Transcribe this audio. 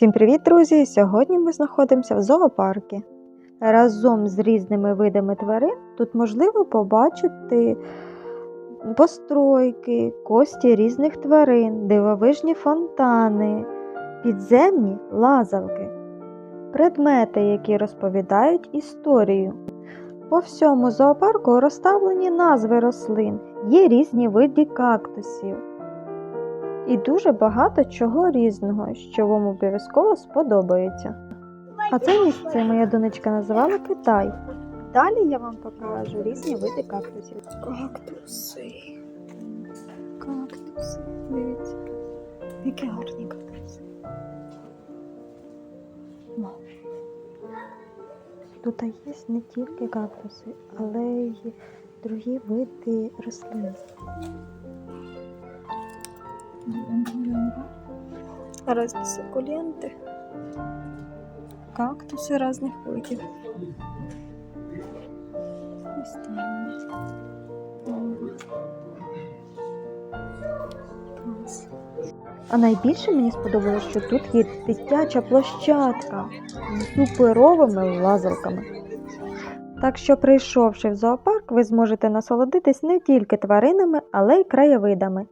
Всім привіт, друзі! Сьогодні ми знаходимося в зоопарку. Разом з різними видами тварин тут можливо побачити постройки, кості різних тварин, дивовижні фонтани, підземні лазавки, предмети, які розповідають історію. По всьому зоопарку розставлені назви рослин, є різні види кактусів і дуже багато чого різного, що вам обов'язково сподобається. А це місце моя донечка називала Китай. Далі я вам покажу різні види кактусів. Кактуси. Кактуси. Дивіться. Які гарні кактуси. Тут є не тільки кактуси, але й другі види рослин. Разные суккуленты, кактусы разных видів. Ось так. Клас. А найбільше мені сподобалось, що тут є дитяча площадка з суперовими лазерками. Так що, прийшовши в зоопарк, ви зможете насолодитись не тільки тваринами, але й краєвидами.